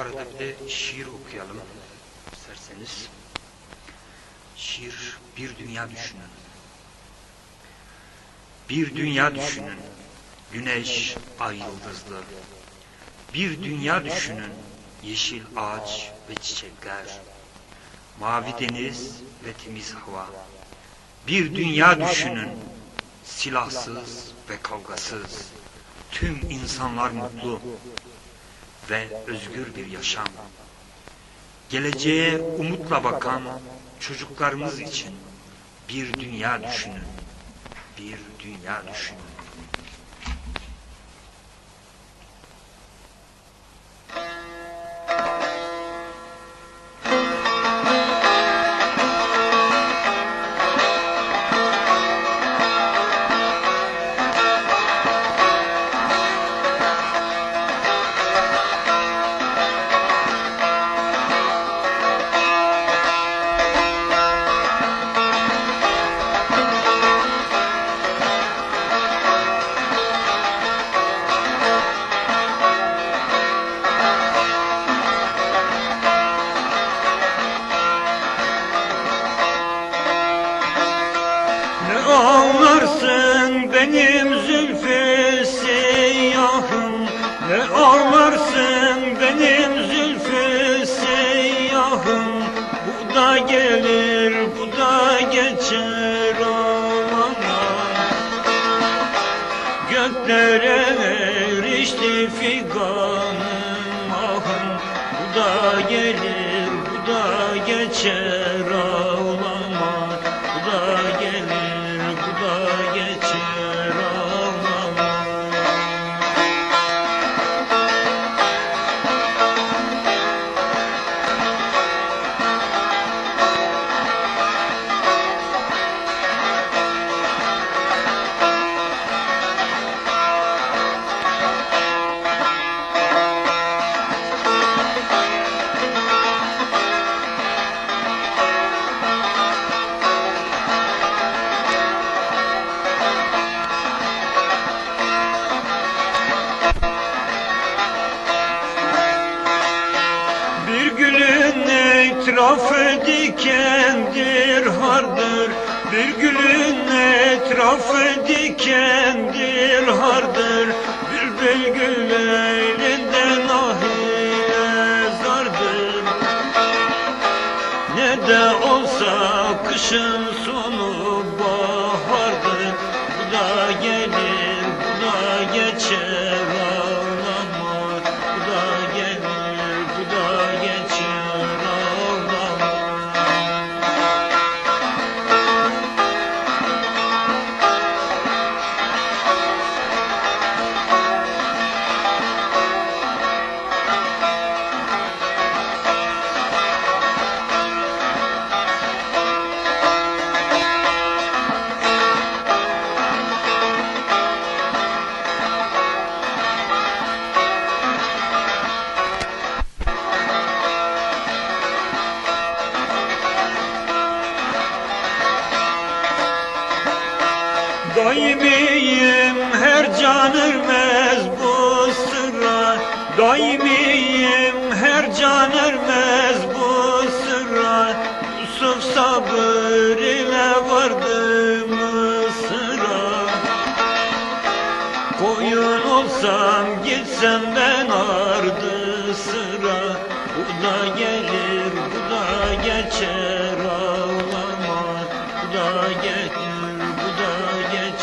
arada bir de şiir okuyalım isterseniz. Şiir bir dünya düşünün. Bir dünya düşünün. Güneş, ay yıldızlı. Bir dünya düşünün. Yeşil ağaç ve çiçekler. Mavi deniz ve temiz hava. Bir dünya düşünün. Silahsız ve kavgasız. Tüm insanlar mutlu ve özgür bir yaşam. Geleceğe umutla bakan çocuklarımız için bir dünya düşünün. Bir dünya düşünün. Ağlarsın benim zülfü seyyahım Ne ağlarsın benim zülfü seyyahım Bu da gelir bu da geçer aman Göklere erişti figanım ahım. Bu da gelir bu da geçer dikendir hardır. Bir gülün etrafı dikendir hardır. Bülbül gül elinden ahiye zardır Ne de olsa kışın sonu bahardır. Bu da Daimiyim her canırmez bu sıra. Daimiyim her canırmez bu sıra. Yusuf sabır ile vardı Mısır'a Koyun olsam gitsem ben ardı sıra. Bu da gelir bu da geçer ağlama. Bu da gelir oldu geç